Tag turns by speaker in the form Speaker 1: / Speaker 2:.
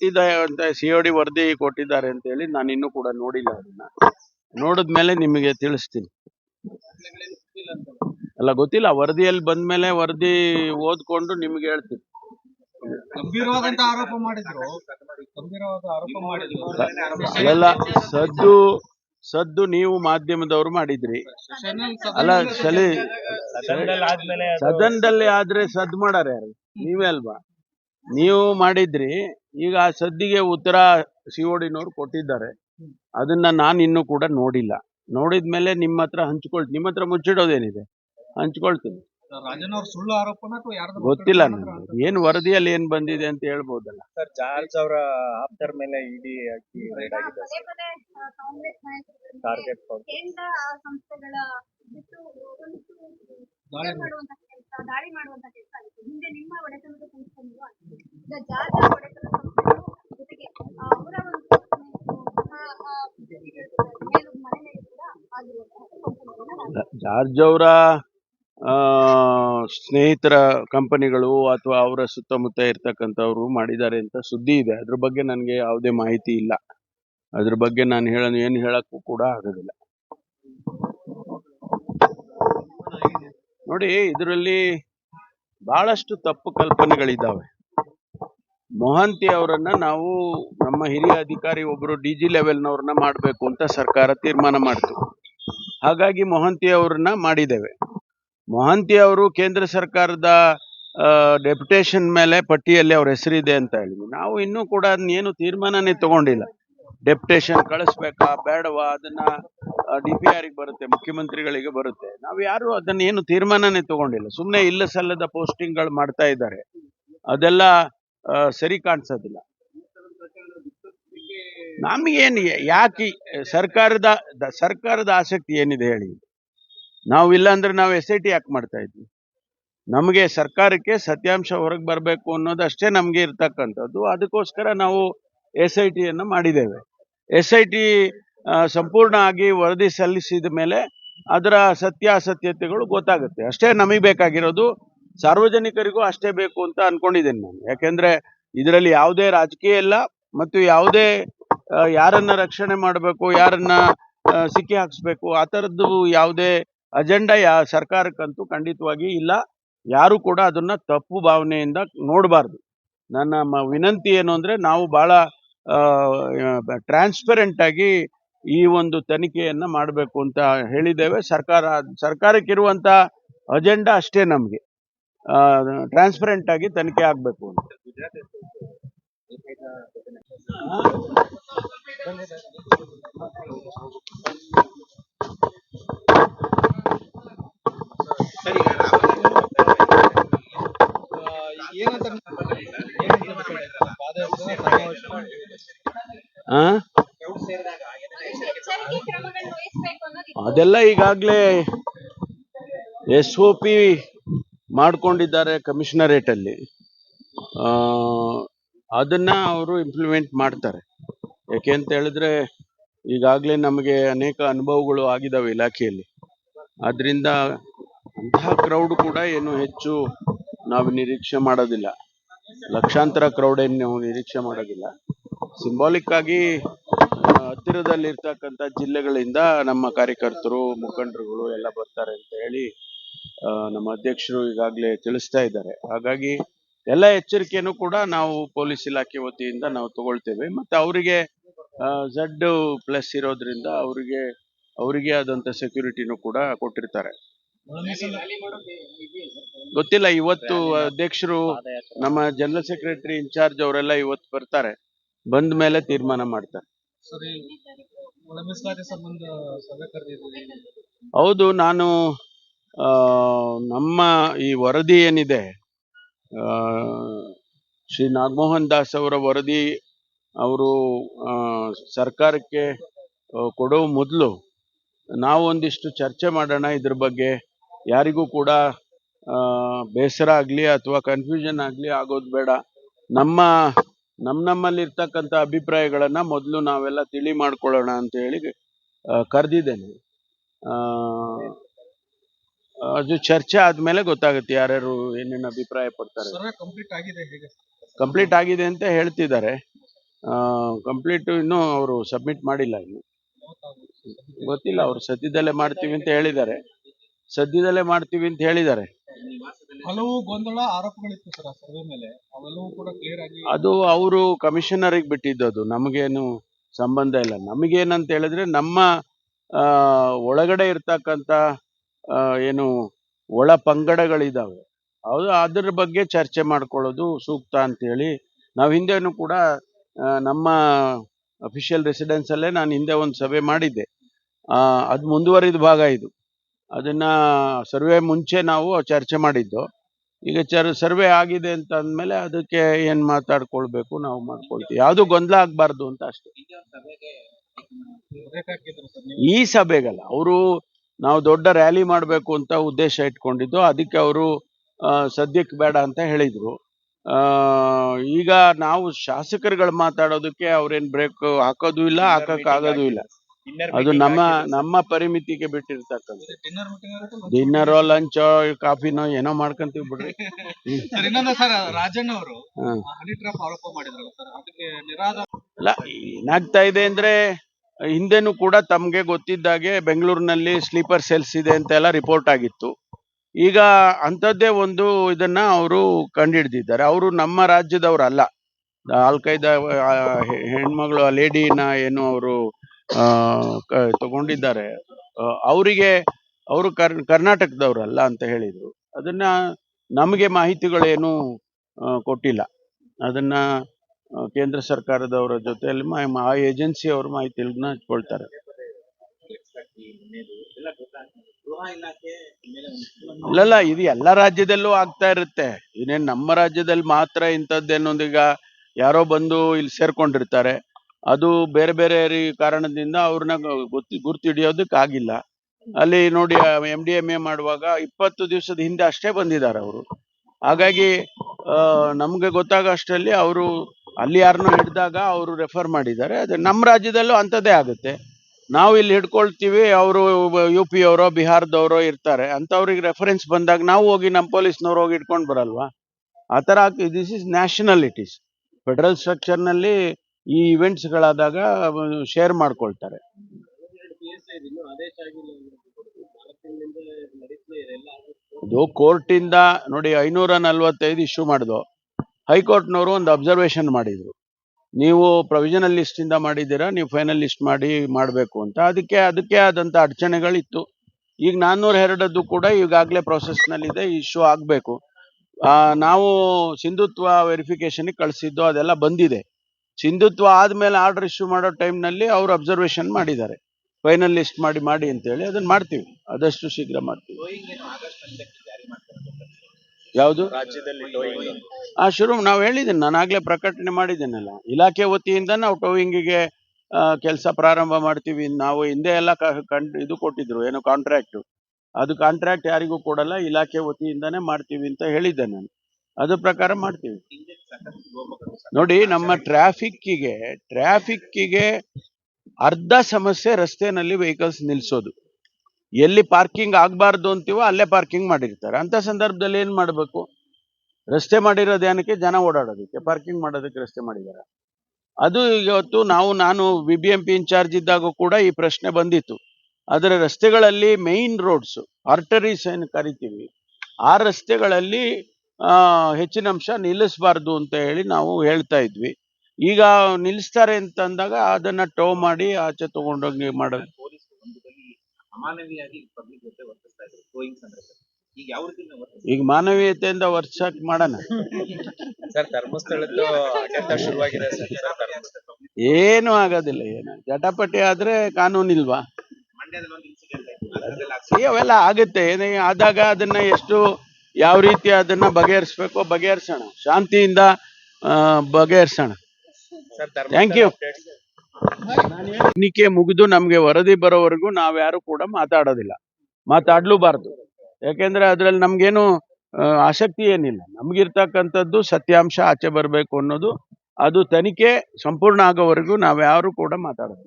Speaker 1: ಕೊಟ್ಟಿದ್ದಾರೆ ಅಂತ C D ವರದಿ ಕೊಟ್ಟಿದ್ದಾರೆ ಅಂತ ಹೇಳಿ ನಾನು ಇನ್ನೂ ಕೂಡ ನೋಡಿಲ್ಲ ಅದನ್ನ ನೋಡಿದ್ಮೇಲೆ ನಿಮಗೆ ತಿಳಿಸ್ತೀನಿ. ಅಲ್ಲ ಗೊತ್ತಿಲ್ಲ ವರದಿಯಲ್ಲಿ ಬಂದ್ಮೇಲೆ ವರದಿ ಓದ್ಕೊಂಡು ನಿಮ್ಗೆ ಹೇಳ್ತೀನಿ.
Speaker 2: ಗಂಭೀರವಾದಂತ ಆರೋಪ ಮಾಡಿದ್ರು. ಗಂಭೀರವಾದ ಆರೋಪ ಮಾಡಿದ್ರು.
Speaker 1: ಅಲ್ಲ ಸದ್ದು ಸದ್ದು ನೀವು ಮಾಧ್ಯಮದವರು ಮಾಡಿದ್ರಿ. ಅಲ್ಲ ಸಲಿ ಸದನದಲ್ಲಿ ಆದ್ರೆ ಸದ್ ಮಾಡಾರ ಯಾರು? ನೀವೇ ಅಲ್ವಾ? ನೀವು ಮಾಡಿದ್ರಿ ಈಗ ಆ ಸದ್ದಿಗೆ ಉತ್ತರ ಸಿ ಸಿಒಡಿನವ್ರು ಕೊಟ್ಟಿದ್ದಾರೆ. ಅದನ್ನ ನಾನು ಇನ್ನೂ ಕೂಡ ನೋಡಿಲ್ಲ. ನೋಡಿದ್ಮೇಲೆ ನಿಮ್ಮ ಹತ್ರ ಹಂಚ್ಕೊಳ್ತೀನಿ. ನಿಮ್ಮ ಹತ್ರ ಮುಚ್ಚಿಡೋದೇನಿದೆ ಹಂಚ್ಕೊಳ್ತೀನಿ ಗೊತ್ತಿಲ್ಲ ನನಗೆ ಏನ್ ವರದಿಯಲ್ಲಿ ಏನ್ ಬಂದಿದೆ ಅಂತ ಹೇಳ್ಬೋದಲ್ಲ.
Speaker 3: ಸರ್ ಜಾರ್ಜ್ ಅವರ ಆಪ್ತರ ಮೇಲೆ ಇಡಿ ಹಾಕಿ ರೈಡ್ ಆಗಿದೆ ಟಾರ್ಗೆಟ್
Speaker 4: ಕೇಂದ್ರ ಸಂಸ್ಥೆಗಳ
Speaker 2: ದಾಳಿ
Speaker 4: ಅವರ ಆ,
Speaker 1: ಸ್ನೇಹಿತರ ಕಂಪನಿಗಳು ಅಥವಾ ಅವರ ಸುತ್ತಮುತ್ತ ಇರ್ತಕ್ಕಂಥವ್ರು ಮಾಡಿದ್ದಾರೆ ಅಂತ ಸುದ್ದಿ ಇದೆ. ಅದ್ರ ಬಗ್ಗೆ ನನಗೆ ಯಾವುದೇ ಮಾಹಿತಿ ಇಲ್ಲ. ಅದ್ರ ಬಗ್ಗೆ ನಾನು ಹೇಳ ಏನು ಹೇಳಕ್ಕೂ ಕೂಡ ಆಗೋದಿಲ್ಲ. ನೋಡಿ ಇದರಲ್ಲಿ ಬಹಳಷ್ಟು ತಪ್ಪು ಕಲ್ಪನೆಗಳಿದ್ದಾವೆ ಮೊಹಂತಿ ಅವರನ್ನ ನಾವು ನಮ್ಮ ಹಿರಿಯ ಅಧಿಕಾರಿ ಒಬ್ಬರು ಡಿ ಜಿ ಲೆವೆಲ್ನವ್ರನ್ನ ಮಾಡಬೇಕು ಅಂತ ಸರ್ಕಾರ ತೀರ್ಮಾನ ಮಾಡಿತು. ಹಾಗಾಗಿ ಮೊಹಂತಿ ಅವ್ರನ್ನ ಮಾಡಿದ್ದೇವೆ. ಮೊಹಂತಿ ಅವರು ಕೇಂದ್ರ ಸರ್ಕಾರದ ಡೆಪ್ಯುಟೇಷನ್ ಮೇಲೆ ಪಟ್ಟಿಯಲ್ಲಿ ಅವ್ರ ಹೆಸರಿದೆ ಅಂತ ಹೇಳಿದ್ವಿ ನಾವು ಇನ್ನೂ ಕೂಡ ಅದನ್ನೇನು ತೀರ್ಮಾನನೇ ತಗೊಂಡಿಲ್ಲ. ಡೆಪ್ಯುಟೇಷನ್ ಕಳಿಸ್ಬೇಕಾ, ಬೇಡವಾ, ಅದನ್ನ ಡಿ ಪಿ ಬರುತ್ತೆ, ಮುಖ್ಯಮಂತ್ರಿಗಳಿಗೆ ಬರುತ್ತೆ. ನಾವು ಯಾರು ಅದನ್ನ ಏನು ತೀರ್ಮಾನನೇ ತಗೊಂಡಿಲ್ಲ. ಸುಮ್ಮನೆ ಇಲ್ಲ ಸಲ್ಲದ ಪೋಸ್ಟಿಂಗ್ಗಳು ಮಾಡ್ತಾ ಇದ್ದಾರೆ. ಅದೆಲ್ಲ ಸರಿ ಕಾಣಿಸೋದಿಲ್ಲ. ನಮಗೇನು ಯಾಕೆ ಸರ್ಕಾರದ ಸರ್ಕಾರದ ಆಸಕ್ತಿ ಏನಿದೆ ಹೇಳಿ. ನಾವು ಇಲ್ಲ ಅಂದ್ರೆ ನಾವು ಎಸ್ ಐ ಟಿ ಯಾಕೆ ಮಾಡ್ತಾ ಇದ್ವಿ? ನಮಗೆ ಸರ್ಕಾರಕ್ಕೆ ಸತ್ಯಾಂಶ ಹೊರಗೆ ಬರಬೇಕು ಅನ್ನೋದಷ್ಟೇ ನಮಗೆ ಇರ್ತಕ್ಕಂಥದ್ದು. ಅದಕ್ಕೋಸ್ಕರ ನಾವು ಎಸ್ ಐ ಟಿಯನ್ನು ಮಾಡಿದ್ದೇವೆ. ಎಸ್ ಐ ಟಿ ಸಂಪೂರ್ಣ ಆಗಿ ವರದಿ ಸಲ್ಲಿಸಿದ ಮೇಲೆ ಅದರ ಸತ್ಯಾಸತ್ಯತೆಗಳು ಗೊತ್ತಾಗುತ್ತೆ. ಅಷ್ಟೇ ನಮಗೆ ಬೇಕಾಗಿರೋದು ಸಾರ್ವಜನಿಕರಿಗೂ ಅಷ್ಟೇ ಬೇಕು ಅಂತ ಅನ್ಕೊಂಡಿದ್ದೇನೆ ನಾನು. ಯಾಕೆಂದ್ರೆ ಇದರಲ್ಲಿ ಯಾವುದೇ ರಾಜಕೀಯ ಇಲ್ಲ ಮತ್ತು ಯಾವುದೇ ಯಾರನ್ನ ರಕ್ಷಣೆ ಮಾಡಬೇಕು, ಯಾರನ್ನ ಸಿಕ್ಕಿ ಹಾಕಿಸ್ಬೇಕು, ಆ ಥರದ್ದು ಯಾವುದೇ ಅಜೆಂಡಾ ಯಾ, ಸರ್ಕಾರಕ್ಕಂತೂ ಖಂಡಿತವಾಗಿ ಇಲ್ಲ. ಯಾರು ಕೂಡ ಅದನ್ನ ತಪ್ಪು ಭಾವನೆಯಿಂದ ನೋಡಬಾರ್ದು. ನನ್ನ ವಿನಂತಿ ಏನು ಅಂದ್ರೆ ನಾವು ಬಹಳ ಟ್ರಾನ್ಸ್ಪರೆಂಟ್ ಆಗಿ ಈ ಒಂದು ತನಿಖೆಯನ್ನ ಮಾಡಬೇಕು ಅಂತ ಹೇಳಿದ್ದೇವೆ. ಸರ್ಕಾರ, ಸರ್ಕಾರಕ್ಕಿರುವಂತ ಅಜೆಂಡಾ ಅಷ್ಟೇ ನಮಗೆ. ಟ್ರಾನ್ಸ್ಪರೆಂಟ್ ಆಗಿ ತನಿಖೆ ಆಗಬೇಕು ಅಂತ. ಅದೆಲ್ಲ ಈಗಾಗಲೇ ಎಸ್ ಒ ಪಿ ಮಾಡ್ಕೊಂಡಿದ್ದಾರೆ ಕಮಿಷನರೇಟ್ ಅಲ್ಲಿ ಆ, ಅದನ್ನ ಅವರು ಇಂಪ್ಲಿಮೆಂಟ್ ಮಾಡ್ತಾರೆ. ಯಾಕೆ ಅಂತ ಹೇಳಿದ್ರೆ ಈಗಾಗಲೇ ನಮಗೆ ಅನೇಕ ಅನುಭವಗಳು ಆಗಿದಾವೆ ಇಲಾಖೆಯಲ್ಲಿ. ಅದರಿಂದ ಅಂತಹ ಕ್ರೌಡ್ ಕೂಡ ಏನು ಹೆಚ್ಚು ನಾವು ನಿರೀಕ್ಷೆ ಮಾಡೋದಿಲ್ಲ. ಲಕ್ಷಾಂತರ ಕ್ರೌಡ್ ಏನು ನಾವು ನಿರೀಕ್ಷೆ ಮಾಡೋದಿಲ್ಲ. ಸಿಂಬಾಲಿಕ್ ಆಗಿ ಹತ್ತಿರದಲ್ಲಿರ್ತಕ್ಕಂಥ ಜಿಲ್ಲೆಗಳಿಂದ ನಮ್ಮ ಕಾರ್ಯಕರ್ತರು ಮುಖಂಡರುಗಳು ಎಲ್ಲ ಬರ್ತಾರೆ ಅಂತ ಹೇಳಿ ನಮ್ಮ ಅಧ್ಯಕ್ಷರು ಈಗಾಗಲೇ ತಿಳಿಸ್ತಾ ಇದ್ದಾರೆ. ಹಾಗಾಗಿ ಎಲ್ಲ ಎಚ್ಚರಿಕೆಯನ್ನು ಕೂಡ ನಾವು ಪೊಲೀಸ್ ಇಲಾಖೆ ವತಿಯಿಂದ ನಾವು ತಗೊಳ್ತೇವೆ. ಮತ್ತೆ ಅವರಿಗೆ ಝಡ್ ಪ್ಲಸ್ ಇರೋದ್ರಿಂದ ಅವರಿಗೆ ಅವರಿಗೆ ಆದಂತ ಸೆಕ್ಯೂರಿಟಿನೂ ಕೂಡ ಕೊಟ್ಟಿರ್ತಾರೆ. ಗೊತ್ತಿಲ್ಲ ಇವತ್ತು ಅಧ್ಯಕ್ಷರು ನಮ್ಮ ಜನರಲ್ ಸೆಕ್ರೆಟರಿ ಇನ್ಚಾರ್ಜ್ ಅವರೆಲ್ಲ ಇವತ್ತು ಬರ್ತಾರೆ. ಬಂದ ಮೇಲೆ ತೀರ್ಮಾನ ಮಾಡ್ತಾರೆ. ಹೌದು ನಾನು ನಮ್ಮ ಈ ವರದಿ ಏನಿದೆ ಶ್ರೀ ನಾಗಮೋಹನ್ ದಾಸ್ ಅವರ ವರದಿ ಅವರು ಸರ್ಕಾರಕ್ಕೆ ಕೊಡೋ ಮೊದಲು ನಾವೊಂದಿಷ್ಟು ಚರ್ಚೆ ಮಾಡೋಣ ಇದ್ರ ಬಗ್ಗೆ. ಯಾರಿಗೂ ಕೂಡ ಬೇಸರ ಆಗಲಿ ಅಥವಾ ಕನ್ಫ್ಯೂಷನ್ ಆಗಲಿ ಆಗೋದು ಬೇಡ. ನಮ್ಮ ನಮ್ಮ ನಮ್ಮಲ್ಲಿರ್ತಕ್ಕಂಥ ಅಭಿಪ್ರಾಯಗಳನ್ನು ಮೊದಲು ನಾವೆಲ್ಲ ತಿಳಿ ಮಾಡ್ಕೊಳ್ಳೋಣ ಅಂತ ಹೇಳಿ ಕರೆದಿದ್ದೇನೆ. ಅದು ಚರ್ಚೆ ಆದ್ಮೇಲೆ ಗೊತ್ತಾಗುತ್ತೆ ಯಾರ್ಯಾರು ಏನೇನು ಅಭಿಪ್ರಾಯ ಪಡ್ತಾರೆ.
Speaker 2: ಕಂಪ್ಲೀಟ್ ಆಗಿದೆ ಹೇಗೆ?
Speaker 1: ಕಂಪ್ಲೀಟ್ ಆಗಿದೆ ಅಂತ ಹೇಳ್ತಿದ್ದಾರೆ. ಕಂಪ್ಲೀಟ್ ಇನ್ನೂ ಅವರು ಸಬ್ಮಿಟ್ ಮಾಡಿಲ್ಲ ಇನ್ನು. ಗೊತ್ತಿಲ್ಲ ಅವರು ಸದ್ಯದಲ್ಲೇ ಮಾಡ್ತೀವಿ ಅಂತ ಹೇಳಿದ್ದಾರೆ. ಸದ್ಯದಲ್ಲೇ ಮಾಡ್ತೀವಿ ಅಂತ ಹೇಳಿದ್ದಾರೆ.
Speaker 2: ಹಲವು ಗೊಂದಲ ಆರೋಪಗಳಿತ್ತು ಸರ್ ಸರ್ವೆ ಮೇಲೆ. ಅವೆಲ್ಲವೂ ಕೂಡ ಕ್ಲಿಯರ್ ಆಗಿ
Speaker 1: ಅದು ಅವರು ಕಮಿಷನರಿಗೆ ಬಿಟ್ಟಿದ್ದು ಅದು. ನಮಗೇನು ಸಂಬಂಧ ಇಲ್ಲ. ನಮಗೇನಂತ ಹೇಳಿದ್ರೆ ನಮ್ಮ ಒಳಗಡೆ ಇರ್ತಕ್ಕಂಥ ಏನು ಒಳ ಪಂಗಡಗಳಿದ್ದಾವೆ ಅದು ಅದ್ರ ಬಗ್ಗೆ ಚರ್ಚೆ ಮಾಡ್ಕೊಳ್ಳೋದು ಸೂಕ್ತ ಅಂತೇಳಿ ನಾವು ಹಿಂದೆನೂ ಕೂಡ ನಮ್ಮ ಅಫಿಷಿಯಲ್ ರೆಸಿಡೆನ್ಸಲ್ಲೇ ನಾನು ಹಿಂದೆ ಒಂದು ಸಭೆ ಮಾಡಿದ್ದೆ. ಅದು ಮುಂದುವರಿದ ಭಾಗ ಇದು. ಅದನ್ನ ಸರ್ವೆ ಮುಂಚೆ ನಾವು ಚರ್ಚೆ ಮಾಡಿದ್ದು. ಈಗ ಚರ್, ಸರ್ವೆ ಆಗಿದೆ ಅಂತ ಅಂದಮೇಲೆ ಅದಕ್ಕೆ ಏನು ಮಾತಾಡ್ಕೊಳ್ಬೇಕು ನಾವು ಮಾಡ್ಕೊಳ್ತೀವಿ. ಯಾವುದು ಗೊಂದಲ ಆಗಬಾರ್ದು ಅಂತ ಅಷ್ಟೇ. ಈ ಸಭೆಗಲ್ಲ, ಅವರು ನಾವು ದೊಡ್ಡ ರ್ಯಾಲಿ ಮಾಡಬೇಕು ಅಂತ ಉದ್ದೇಶ ಇಟ್ಕೊಂಡಿದ್ದು. ಅದಕ್ಕೆ ಅವರು ಸದ್ಯಕ್ಕೆ ಬೇಡ ಅಂತ ಹೇಳಿದರು. ಆ, ಈಗ ನಾವು ಶಾಸಕರುಗಳು ಮಾತಾಡೋದಕ್ಕೆ ಅವ್ರೇನು ಬ್ರೇಕ್ ಹಾಕೋದು ಇಲ್ಲ ಹಾಕಕ್ ಆಗೋದು ಇಲ್ಲ. ಅದು ನಮ್ಮ ನಮ್ಮ ಪರಿಮಿತಿಗೆ ಬಿಟ್ಟಿರ್ತಕ್ಕಂಥ
Speaker 2: ಡಿನ್ನರ್
Speaker 1: ಲಂಚ್ ಕಾಫಿನೋ ಏನೋ ಮಾಡ್ಕೊಂತೀವಿ ಬಿಡ್ರಿ.
Speaker 2: ಸರ್ ಇನ್ನೊಂದು ಸರ್ ರಾಜಣ್ಣ ಅವರು. ಆರೋಪ ಮಾಡಿದ್ರಲ್ಲ
Speaker 1: ಏನಾಗ್ತಾ ಇದೆ ಅಂದ್ರೆ ಹಿಂದೆನೂ ಕೂಡ ತಮಗೆ ಗೊತ್ತಿದ್ದಾಗೆ ಬೆಂಗಳೂರಿನಲ್ಲಿ ಸ್ಲೀಪರ್ ಸೆಲ್ಸ್ ಇದೆ ಅಂತೆಲ್ಲ ರಿಪೋರ್ಟ್ ಆಗಿತ್ತು. ಈಗ ಅಂಥದ್ದೇ ಒಂದು ಇದನ್ನ ಅವರು ಕಂಡುಹಿಡ್ದಿದ್ದಾರೆ ಅವರು ನಮ್ಮ ರಾಜ್ಯದವರಲ್ಲ. ಹೆ- ಹೆಣ್ಮಗಳು ಲೇಡಿನ ಏನು ಅವರು ತಗೊಂಡಿದ್ದಾರೆ. ಅವರಿಗೆ, ಅವರು ಕರ್, ಕರ್ನಾಟಕದವರಲ್ಲ ಅಂತ ಹೇಳಿದರು. ಅದನ್ನ ನಮಗೆ ಮಾಹಿತಿಗಳೇನು ಕೊಟ್ಟಿಲ್ಲ. ಅದನ್ನ ಕೇಂದ್ರ ಸರ್ಕಾರದವರ ಜೊತೆಯಲ್ಲಿ ಆ ಏಜೆನ್ಸಿ ಅವರು ಮಾಹಿತಿ ಹಂಚ್ಕೊಳ್ತಾರೆ. ಅಲ್ಲಲ್ಲ ಇದು ಎಲ್ಲ ರಾಜ್ಯದಲ್ಲೂ ಆಗ್ತಾ ಇರುತ್ತೆ. ಇನ್ನೇನು ನಮ್ಮ ರಾಜ್ಯದಲ್ಲಿ ಮಾತ್ರ ಇಂಥದ್ದೇನೊಂದೀಗ ಯಾರೋ ಬಂದು ಇಲ್ಲಿ ಸೇರ್ಕೊಂಡಿರ್ತಾರೆ. ಅದು ಬೇರೆ ಬೇರೆ ಕಾರಣದಿಂದ ಅವ್ರನ್ನ ಗೊತ್ತಿ ಗುರ್ತು ಹಿಡಿಯೋದಕ್ಕೆ ಆಗಿಲ್ಲ. ಅಲ್ಲಿ ನೋಡಿ ಎಂ ಡಿ ಎಂ ಎ ಮಾಡುವಾಗ ಇಪ್ಪತ್ತು ದಿವಸದ ಹಿಂದೆ ಅಷ್ಟೇ ಬಂದಿದ್ದಾರೆ ಅವರು. ಹಾಗಾಗಿ ನಮ್ಗೆ ಗೊತ್ತಾಗೋ ಅಷ್ಟರಲ್ಲಿ ಅವರು ಅಲ್ಲಿ ಯಾರನ್ನೋ ಹಿಡಿದಾಗ ಅವರು ರೆಫರ್ ಮಾಡಿದ್ದಾರೆ. ಅದೇ ನಮ್ಮ ರಾಜ್ಯದಲ್ಲೂ ಅಂಥದ್ದೇ ಆಗುತ್ತೆ. ನಾವು ಇಲ್ಲಿ ಹಿಡ್ಕೊಳ್ತೀವಿ, ಅವರು ಯು ಪಿ ಅವರೋ, ಬಿಹಾರದವರೋ ಇರ್ತಾರೆ. ಅಂಥವ್ರಿಗೆ ರೆಫರೆನ್ಸ್ ಬಂದಾಗ ನಾವು ಹೋಗಿ ನಮ್ಮ ಪೊಲೀಸ್ನವ್ರು ಹೋಗಿ ಇಟ್ಕೊಂಡು ಬರಲ್ವಾ? ಆ ಥರ ದಿಸ್ ಇಸ್ ನ್ಯಾಷನಾಲಿಟೀಸ್ ಫೆಡರಲ್ ಸ್ಟ್ರಕ್ಚರ್ನಲ್ಲಿ ಈ ಇವೆಂಟ್ಸ್ಗಳಾದಾಗ ಶೇರ್ ಮಾಡ್ಕೊಳ್ತಾರೆ. ಇದು ಕೋರ್ಟಿಂದ ನೋಡಿ ಐನೂರ ನಲ್ವತ್ತೈದು ಇಶ್ಯೂ ಮಾಡಿದ್ವು ಹೈಕೋರ್ಟ್ನವರು ಒಂದು ಅಬ್ಸರ್ವೇಷನ್ ಮಾಡಿದ್ರು. ನೀವು ಪ್ರೊವಿಷನಲ್ ಲಿಸ್ಟಿಂದ ಮಾಡಿದ್ದೀರಾ, ನೀವು ಫೈನಲ್ ಲಿಸ್ಟ್ ಮಾಡಿ, ಮಾಡಬೇಕು ಅಂತ. ಅದಕ್ಕೆ ಅದಕ್ಕೆ ಆದಂಥ ಅಡಚಣೆಗಳಿತ್ತು. ಈಗ ನಾನ್ನೂರ ಎರಡದ್ದು ಕೂಡ ಈಗಾಗಲೇ ಪ್ರೊಸೆಸ್ನಲ್ಲಿದೆ ಇಶ್ಯೂ ಆಗಬೇಕು. ನಾವು ಸಿಂಧುತ್ವ ವೆರಿಫಿಕೇಶನ್ಗೆ ಕಳಿಸಿದ್ದು ಅದೆಲ್ಲ ಬಂದಿದೆ. ಸಿಂಧುತ್ವ ಆದಮೇಲೆ ಆರ್ಡರ್ ಇಶ್ಯೂ ಮಾಡೋ ಟೈಮ್ನಲ್ಲಿ ಅವರು ಅಬ್ಸರ್ವೇಷನ್ ಮಾಡಿದ್ದಾರೆ. ಫೈನಲ್ ಲಿಸ್ಟ್ ಮಾಡಿ ಮಾಡಿ ಅಂತೇಳಿ ಅದನ್ನ ಮಾಡ್ತೀವಿ. ಆದಷ್ಟು ಶೀಘ್ರ ಮಾಡ್ತೀವಿ. ಯಾವುದು?
Speaker 3: ರಾಜ್ಯದಲ್ಲಿ.
Speaker 1: ಆ ಶುರು ನಾವು ಹೇಳಿದ್ದೀನಿ ನಾನು ಆಗ್ಲೇ ಪ್ರಕಟಣೆ ಮಾಡಿದ್ದೀನಲ್ಲ. ಇಲಾಖೆ ವತಿಯಿಂದ ನಾವು ಟೋವಿಂಗಿಗೆ ಕೆಲಸ ಪ್ರಾರಂಭ ಮಾಡ್ತೀವಿ. ನಾವು ಹಿಂದೆ ಎಲ್ಲ ಕಂಡ್ ಇದು ಕೊಟ್ಟಿದ್ರು ಏನು ಕಾಂಟ್ರಾಕ್ಟ್ ಅದು ಕಾಂಟ್ರಾಕ್ಟ್ ಯಾರಿಗೂ ಕೊಡಲ್ಲ ಇಲಾಖೆ ವತಿಯಿಂದಾನೇ ಮಾಡ್ತೀವಿ ಅಂತ ಹೇಳಿದ್ದೆ ನಾನು. ಅದ್ರ ಪ್ರಕಾರ ಮಾಡ್ತೀವಿ. ನೋಡಿ ನಮ್ಮ ಟ್ರಾಫಿಕ್ಕಿಗೆ ಟ್ರಾಫಿಕ್ಕಿಗೆ ಅರ್ಧ ಸಮಸ್ಯೆ ರಸ್ತೆನಲ್ಲಿ ವೆಹಿಕಲ್ಸ್ ನಿಲ್ಸೋದು. ಎಲ್ಲಿ ಪಾರ್ಕಿಂಗ್ ಆಗಬಾರ್ದು ಅಂತೀವೋ ಅಲ್ಲೇ ಪಾರ್ಕಿಂಗ್ ಮಾಡಿರ್ತಾರೆ. ಅಂತ ಸಂದರ್ಭದಲ್ಲಿ ಏನು ಮಾಡಬೇಕು? ರಸ್ತೆ ಮಾಡಿರೋದು ಏನಕ್ಕೆ ಜನ ಓಡಾಡೋದಕ್ಕೆ, ಪಾರ್ಕಿಂಗ್ ಮಾಡೋದಕ್ಕೆ ರಸ್ತೆ ಮಾಡಿದ್ದಾರೆ. ಅದು ಇವತ್ತು ನಾವು, ನಾನು B B M P incharge ಇದ್ದಾಗ ಕೂಡ ಈ ಪ್ರಶ್ನೆ ಬಂದಿತ್ತು. ಆದರೆ ರಸ್ತೆಗಳಲ್ಲಿ ಮೇಯ್ನ್ ರೋಡ್ಸ್ ಆರ್ಟರೀಸ್ ಏನು ಕರಿತೀವಿ, ಆ ರಸ್ತೆಗಳಲ್ಲಿ ಹೆಚ್ಚಿನ ಅಂಶ ನಿಲ್ಲಿಸಬಾರ್ದು ಅಂತ ಹೇಳಿ ನಾವು ಹೇಳ್ತಾ ಇದ್ವಿ. ಈಗ ನಿಲ್ಲಿಸ್ತಾರೆ ಅಂತ ಅಂದಾಗ ಅದನ್ನ ಟೋ ಮಾಡಿ ಆಚೆ ತೊಗೊಂಡೋಗಿ ಮಾಡೋದು
Speaker 5: ಅಮಾನವೀಯವಾಗಿ ಪಬ್ಲಿಕ್ ಜೊತೆ ವರ್ತಿಸ್ತಾ ಇದ್ರು ಗೋಯಿಂಗ್ ಸಂದರ್ಭದಲ್ಲಿ. ಈಗ ಯಾವ ರೀತಿ ನಾವು ವರ್ತಿಸ್ತಾ
Speaker 1: ಈಗ ಮಾನವೀಯತೆಯಿಂದ ವರ್ಷಕ್ಕೆ ಮಾಡೋಣ.
Speaker 3: ಸರ್ ಧರ್ಮಸ್ಥಳದ್ದು ಅಗೆತ ಶುರುವಾಗಿದೆ ಸರ್.
Speaker 1: ಏನೂ ಆಗೋದಿಲ್ಲ ಏನು. ಜಟಾಪಟಿ ಆದ್ರೆ ಕಾನೂನಿಲ್ವಾ
Speaker 5: ಮಂಡ್ಯದಲ್ಲಿ ಒಂದು ಇನ್ಸಿಡೆಂಟ್ ಆಯ್ತು. ಅದರದ್ದೆಲ್ಲ
Speaker 1: ಅವೆಲ್ಲ ಆಗುತ್ತೆ. ಏನೇ ಆದಾಗ ಅದನ್ನ ಎಷ್ಟು ಯಾವ ರೀತಿ ಅದನ್ನ ಬಗೆಹರಿಸ್ಬೇಕೋ ಬಗೆಹರಿಸೋಣ. ಶಾಂತಿಯಿಂದ ಆ, ಬಗೆಹರಿಸೋಣ.
Speaker 3: Sir
Speaker 1: you.
Speaker 3: ಧರ್ಮಸ್ಥಳ
Speaker 1: ತನಿಖೆ ಮುಗಿದು ನಮಗೆ ವರದಿ ಬರೋವರೆಗೂ ನಾವ್ಯಾರು ಕೂಡ ಮಾತಾಡೋದಿಲ್ಲ. ಮಾತಾಡ್ಲೂಬಾರ್ದು. ಯಾಕೆಂದ್ರೆ ಅದ್ರಲ್ಲಿ ನಮ್ಗೇನು ಆಸಕ್ತಿ ಏನಿಲ್ಲ. ನಮ್ಗಿರ್ತಕ್ಕಂಥದ್ದು ಸತ್ಯಾಂಶ ಆಚೆ ಬರಬೇಕು ಅನ್ನೋದು, ಅದು ತನಿಖೆ ಸಂಪೂರ್ಣ ಆಗೋವರೆಗೂ ನಾವ್ಯಾರು ಕೂಡ ಮಾತಾಡೋದು